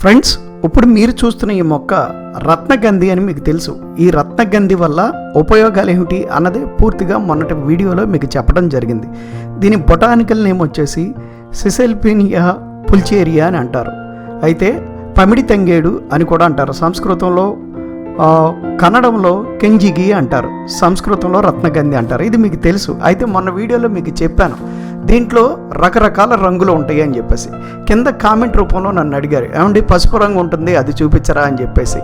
Friends ఇప్పుడు మీరు చూస్తున్న ఈ మొక్క రత్నగంధి అని మీకు తెలుసు. ఈ రత్నగంధి వల్ల ఉపయోగాలు ఏమిటి అన్నది పూర్తిగా మొన్నటి వీడియోలో మీకు చెప్పడం జరిగింది. దీని బొటానికల్ నేమ్ వచ్చేసి సిసెల్పినియా పుల్చేరియా అని అంటారు. అయితే పమిడి తంగేడు అని కూడా అంటారు. సంస్కృతంలో కన్నడంలో కెంజిగి అంటారు. సంస్కృతంలో రత్నగంధి అంటారు. ఇది మీకు తెలుసు. అయితే మొన్న వీడియోలో మీకు చెప్పాను. దీంట్లో రకరకాల రంగులు ఉంటాయి అని చెప్పేసి. కింద కామెంట్ రూపంలో నన్ను అడిగారు ఏమండి పసుపు రంగు ఉంటుంది అది చూపించరా? అని చెప్పేసి.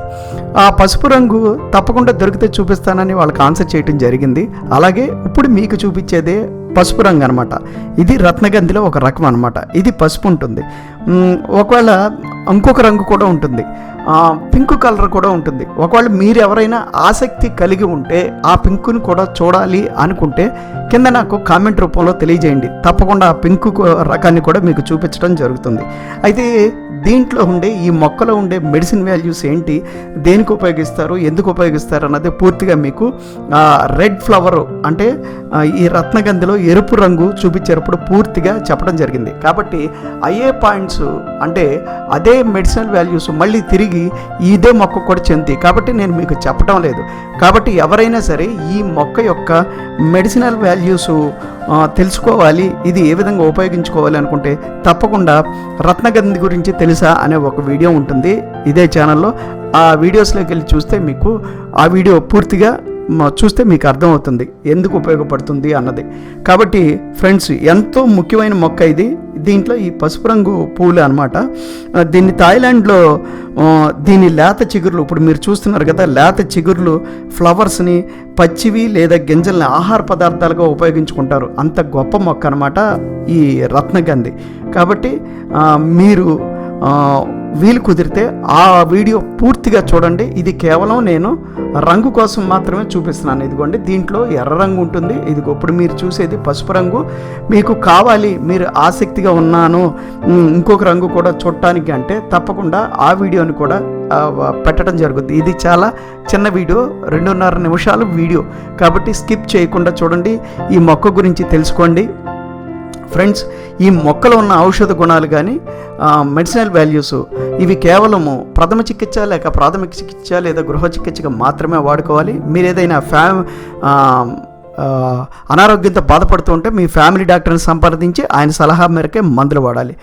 ఆ పసుపు రంగు తప్పకుండా దొరికితే చూపిస్తానని వాళ్ళకి ఆన్సర్ చేయటం జరిగింది. అలాగే ఇప్పుడు మీకు చూపించేదే పసుపు రంగు అనమాట ఇది రత్నగంధిలో ఒక రకం అనమాట ఇది పసుపు ఉంటుంది. ఒకవేళ ఇంకొక రంగు కూడా ఉంటుంది. పింక్ కలర్ కూడా ఉంటుంది. ఒకవేళ మీరు ఎవరైనా ఆసక్తి కలిగి ఉంటే ఆ పింక్ను కూడా చూడాలి అనుకుంటే కింద నాకు కామెంట్ రూపంలో తెలియజేయండి. తప్పకుండా ఆ పింక్ రకాన్ని కూడా మీకు చూపించడం జరుగుతుంది. అయితే దీంట్లో ఉండే ఈ మొక్కలో ఉండే మెడిసిన్ వాల్యూస్ ఏంటి దేనికి ఉపయోగిస్తారు ఎందుకు ఉపయోగిస్తారు అన్నది పూర్తిగా మీకు రెడ్ ఫ్లవర్ అంటే ఈ రత్నగంధిలో ఎరుపు రంగు చూపించేటప్పుడు పూర్తిగా చెప్పడం జరిగింది. కాబట్టి అయ్యే పాయింట్స్ అంటే అదే మెడిసినల్ వాల్యూస్ మళ్ళీ తిరిగి ఇదే మొక్క కూడా చెంది. కాబట్టి నేను మీకు చెప్పడం లేదు. కాబట్టి ఎవరైనా సరే ఈ మొక్క యొక్క మెడిసినల్ వాల్యూస్ తెలుసుకోవాలి. ఇది ఏ విధంగా ఉపయోగించుకోవాలి అనుకుంటే తప్పకుండా రత్నగంధి గురించి తెలుసా అనే ఒక వీడియో ఉంటుంది. ఇదే ఛానల్లో ఆ వీడియోస్లోకి వెళ్ళి చూస్తే మీకు ఆ వీడియో పూర్తిగా చూస్తే మీకు అర్థమవుతుంది ఎందుకు ఉపయోగపడుతుంది అన్నది. కాబట్టి ఫ్రెండ్స్ ఎంతో ముఖ్యమైన మొక్క ఇది. దీంట్లో ఈ పసుపు రంగు పూలు అనమాట దీన్ని థాయిలాండ్లో దీని లేత చిగురులు ఇప్పుడు మీరు చూస్తున్నారు కదా లేత చిగురులు ఫ్లవర్స్ని పచ్చివి లేదా గింజల్ని ఆహార పదార్థాలుగా ఉపయోగించుకుంటారు. అంత గొప్ప మొక్క అనమాట ఈ రత్నగంధి. కాబట్టి మీరు వీలు కుదిరితే ఆ వీడియో పూర్తిగా చూడండి. ఇది కేవలం నేను రంగు కోసం మాత్రమే చూపిస్తున్నాను. ఇదిగోండి దీంట్లో ఎర్ర రంగు ఉంటుంది. ఇది ఇప్పుడు మీరు చూసేది పసుపు రంగు. మీకు కావాలి మీరు ఆసక్తిగా ఉన్నాను ఇంకొక రంగు కూడా చూడటానికి అంటే తప్పకుండా ఆ వీడియోని కూడా పెట్టడం జరుగుతుంది. ఇది చాలా చిన్న వీడియో రెండున్నర నిమిషాలు వీడియో. కాబట్టి స్కిప్ చేయకుండా చూడండి. ఈ మొక్క గురించి తెలుసుకోండి. ఫ్రెండ్స్ ఈ మొక్కలో ఉన్న ఔషధ గుణాలు కానీ మెడిసినల్ వాల్యూస్ ఇవి కేవలము ప్రథమ చికిత్స లేక ప్రాథమిక చికిత్స లేదా గృహ చికిత్సగా మాత్రమే వాడుకోవాలి. మీరు ఏదైనా ఫ్యా అనారోగ్యంతో బాధపడుతుంటే మీ ఫ్యామిలీ డాక్టర్ని సంప్రదించి ఆయన సలహా మేరకే మందులు వాడాలి.